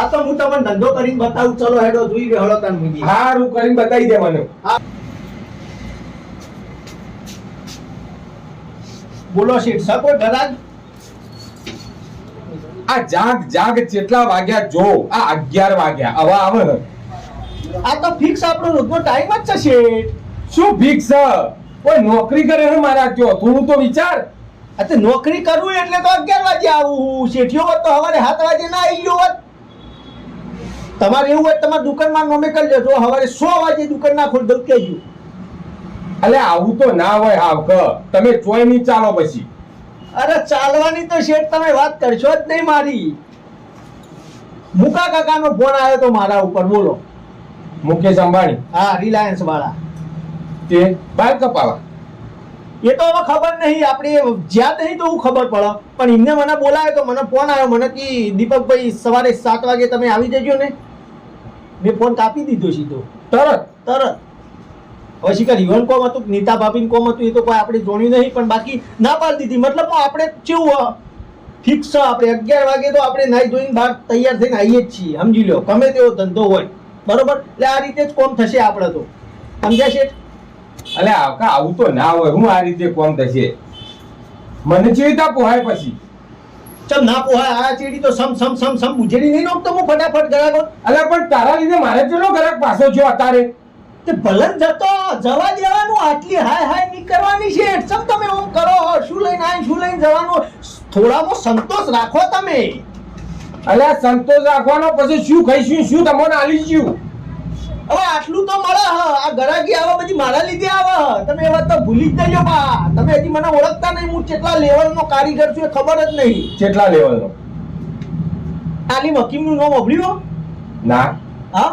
આ તો હું તમને ધંધો કરીને બતાવું ચલો હેડો જોઈ લે હળો તન મૂકી હારું કરીને બતાવી દે મને. બોલો શીટ સકો દરાજ આ જાગ જાગ કેટલા વાગ્યા જો આ અગિયાર વાગ્યા. હવા આવે આ તો ફિક્સ આપણો રોજનો ટાઈમ જ છે શેઠ. શું ફિક્સ કોઈ નોકરી કરે ને મારા કયો? થોડું તો વિચાર. આ તો નોકરી કરવું એટલે તો અગિયાર વાગે આવું શેઠિયો હોત તો હવારે સાત વાગે ના આવી ગયો હોત. તમારે એવું હોય તમારે દુકાનમાં નોમે કરી લેજો. સવારે સો વાગે દુકાન ના ખોલ દઉં. કહેજો અલે આવું તો ના હોય હાવ ક તમે ચોય નહીં ચાલો પછી. અરે ચાલવાની તો શેઠ તમે વાત કરશો જ નહીં મારી. મુકા કાકાનો ફોન આવ્યો તો મારા ઉપર બોલો. મુકેશ અંબાણી. હા રિલાયન્સ વાળા. તે બાર કપાવા. એ તો હવે ખબર નહીં આપણે જ્યાં નહીં તો હું ખબર પડે. પણ એમને મને બોલાયો તો મને ફોન આવ્યો મને કે દીપકભાઈ સવારે સાત વાગે તમે આવી જજો ને. મેં ફોન કાપી દીધો સીધો. તરત તરત. પછી શીખર રિવન કોમ હતું નીતા ભાભીન કોમ હતું એ તો કોઈ આપણે જોણ્યું નહીં, પણ બાકી ના પાડી દીધી. મતલબ આપણે કેવું ફિક્સ આપણે અગિયાર વાગે તો આપણે નાઈ ધોઈને બહાર તૈયાર થઈને આવીએ જ છીએ, સમજી લો ગમે તેવો ધંધો હોય. બરોબર? એટલે આ રીતે જ કોમ થશે આપણે તો. સમજ્યા છે આવકા આવું તો ના હોય. હું આ રીતે કોમ થશે? મને ચેતા પોહાય પછી. ચમ ના પોહાય? આ ચેડી તો સમ સમ સમ સમ ઉજેડી નહીં નોખતો હું ફટાફટ ગરાકો અલે પણ તારા લીધે મારે ચેલો ગરાક પાછો જો અત્યારે? તે ભલન જતો જવા દેવાનું આટલી હાય હાય નહીં કરવાની છે. સમ તમે ઓમ કરો? શું લઈને આય શું લઈને જવાનું? થોડામાં સંતોષ રાખો તમે. અલે સંતોષ રાખવાનો પછી શું ખાઈશું શું તમને આલી જ્યું હવે આટલું તો મળે હ. આ ગરાગી આવે બધી મારા લીધે આવે તમે એ વાત તો ભૂલી જ જજો બા. તમે હજી મને ઓળખતા નહીં હું કેટલા લેવલનો કારીગર છું એ ખબર જ નહીં. કેટલા લેવલનો? તાલીમ હકીમનું નામ સાંભળ્યું ના. હા?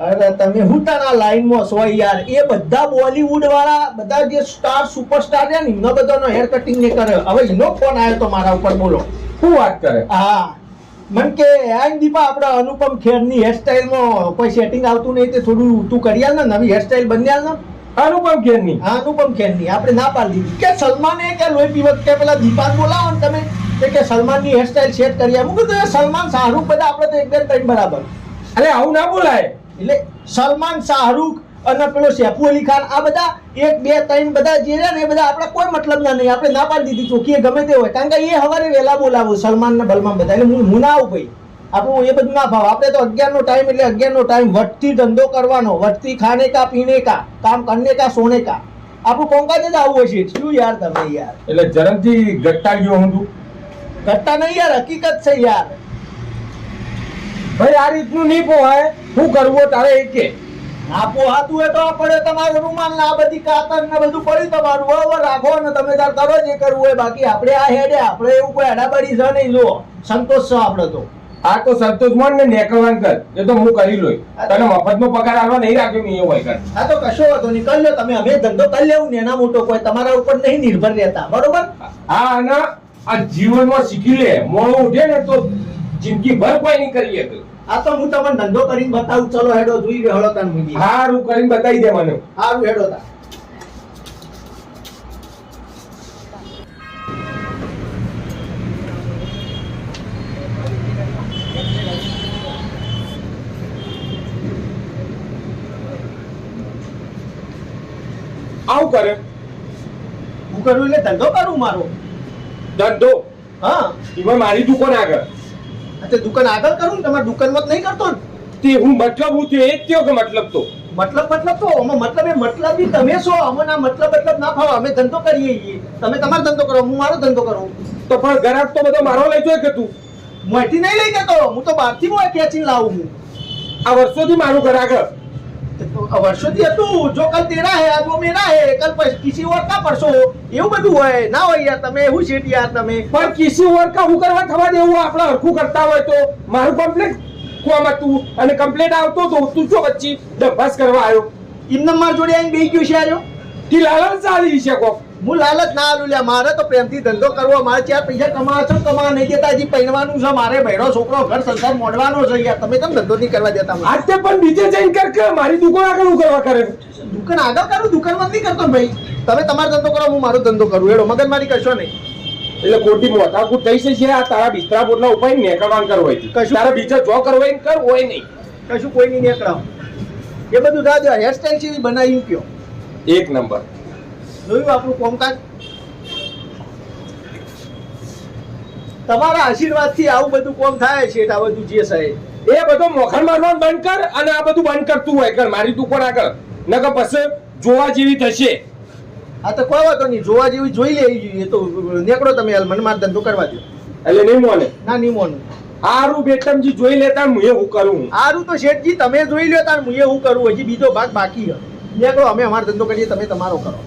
અરે તમે હુતાના લાઈનમાં છો યાર? એ બધા બોલીવુડ વાળા બધા જે સ્ટાર સુપરસ્ટાર છે ને એમનો બધાનો હેર કટિંગ ને કરે. હવે એનો ફોન આવ્યો તો મારા ઉપર બોલો. શું વાત કરે? હા. મન કે આ દીપા આપણા અનુપમ ખેરની હેરસ્ટાઈલમાં કોઈ સેટિંગ આવતું નહીં તે થોડું તું કરી આલ ને નવી હેરસ્ટાઈલ બની આલ ને. અનુપમ ખેરની? અનુપમ ખેરની. આપણે ના પાડી દીધી. કે સલમાને કે લોહી પીવત કે પેલા દીપા બોલાવો ને તમે તે કે સલમાનની હેરસ્ટાઈલ સેટ કરી. હું કીધું સલમાન શાહરુખ બધા આપણે તો એક બે ત્રણ બરાબર. અરે આવું ના બોલાય. એટલે સલમાન શાહરુખ અને પેલો શેફુ અલી ખાન આ બધા એક બે ત્રણ બધા જે છે ને એ બધા આપણા કોઈ મતલબ ના નહીં. આપણે ના પાડી દીધી ચોખ્ખી ગમે તે હોય. કારણ કે એ હવારે વહેલા બોલાવો સલમાન ને બલમાન બધા. એટલે હું ના આવું ભાઈ. આપણું એ બધું ના ભાવ આપણે તો અગિયારનો ટાઈમ એટલે અગિયારનો ટાઈમ વટથી ધંધો કરવાનો. વટથી ખાને કા પીને કા કામ કરને કા સોને કા. આપણું કોંકાજ જ આવું હશે શું યાર તમે યાર? એટલે જરાકથી ગયો હું તું. કરતા નહીં યાર હકીકત છે યાર. ભાઈ આ રીતનું નહીં પોહાય. શું કરવું તારે એ કે આ પોહાતું એ તો આ પડે તમારો રૂમાલ ને આ બધી કાતર ને બધું પડ્યું તમારું. બરોબર રાખો ને તમે તાર કરો જે કરવું હોય. બાકી આપણે આ હેડે આપણે એવું કોઈ અડાબડી છે નહીં જો સંતોષ છે આપણે તો. આ તો સંતોષ મળ ને નેકળવાન કર. એ તો હું કરી લોય તને મફતનો પગાર આલવા નહીં રાખ્યો મેં એવું હોય કર આ તો કશો વાંધો નહીં. કરી લો તમે. અમે ધંધો કરી લેવું ને એના મોટો કોઈ. તમારા ઉપર નહીં નિર્ભર રહેતા. બરોબર? આ અને આ જીવનમાં શીખી લે. મોડું ઉઠે ને તો જિંદગી ભર કોઈ નહીં કરી શકે. આ તો હું તમને ધંધો કરીને બતાવું ચલો હેડો જોઈ લે હળો તાન મૂકી હારું કરીને બતાવી દે મને. હારું હેડો તા. આવું કરે? હું કરું એટલે ધંધો કરું મારો. ધંધો? હા. એમાં મારી દુકાન આગળ. તે દુકાન આગળ કરું ને તમારી દુકાનમાં નહીં કરતો ને? તે હું મતલબ હું થયો એ જ થયો કે મતલબ તો? મતલબ મતલબ તો અમે મતલબ એ મતલબ બી તમે છો અમને ના મતલબ મતલબ ના ફાવો અમે ધંધો કરીએ છીએ. તમે તમારો ધંધો કરો હું મારો ધંધો કરું. તો પણ ગ્રાહક તો બધો મારો લઈ જોય કે તું? મોટી નહીં લઈ જતો હું તો બહારથી મોય ખેંચીને લાવું હું? આ વર્ષોથી મારું ગ્રાહક તો વર્ષોથી હતું જો કલ તેરા હે આજ વો મેરા હે કલ કિસી ઓર કા પરસો? એવું બધું હોય. ના હોય યાર તમે એવું છે યાર તમે. પણ કિસી ઓર કા હું કરવા થવા દેવું આપણે હરખું કરતા હોય તો? મારું કમ્પ્લેટ કોમ હતું અને કમ્પ્લેટ આવતો તો તું શું વચ્ચે ડબ્બાસ કરવા આવ્યો? એમને માર જોડે આઈને બેસી ગયો છે આર્યો? તી લાલન ચાલી છે કોક. હું લાલચ ના આલું લ્યા મારે તો પ્રેમથી ધંધો કરવો મારે ચાર પૈસા કમાવા છો કમાવા નહીં દેતા હજી પહેરવાનું છે મારે ભેડો છોકરો ઘર સંસાર મોડવાનો છે યાર. તમે કેમ ધંધો નહીં કરવા દેતા? આજ તે પણ બીજે જઈને કર કે મારી દુકાન આગળ હું કરવા કરે. દુકાન આગળ કરું દુકાન બંધ નહીં કરતો ભાઈ. તમે તમારો ધંધો કરો હું મારો ધંધો કરું. એડો મગજ મારી કરશો નહીં. એટલે ખોટી મોથાકૂટ થઈ છે આ તારા બિસ્તરા બોટલા ઉપર નેકળવાન કરવાય હોય કશું- તારા બીજા જો કરવો ને કર હોય નહીં. કશું કોઈ નહીં નેકળાવ. એ બધું રાહ જો હેરસ્ટાઈલ જેવી બનાવી કયો? એક નંબર. જોયું આપણું કોમકાજ? તમારા આશીર્વાદથી આવું બધું કોમ થાય છે આ બધું જે સાહેબ. એ બધો મોખણ મારવાનું બંધ કર અને આ બધું બંધ કરતું હોય કર મારી તું પણ આગળ. નકર પછી જોવા જેવી થશે. આ તો કોઈ વાતો નહીં જોવા જેવી જોઈ લેવી જોઈએ તો નીકળો તમે હાલ મને મારો ધંધો કરવા દો એટલે નહીં મોને? ના નહીં મોને. આરું બેટમજી જોઈ લેતા હું એ હું કરું. આરું તો શેઠજી તમે જોઈ લો તાર હું એ હું કરું હજી બીજો ભાગ બાકી છે નીકળો અમે અમારો ધંધો કરીએ તમે તમારો કરો.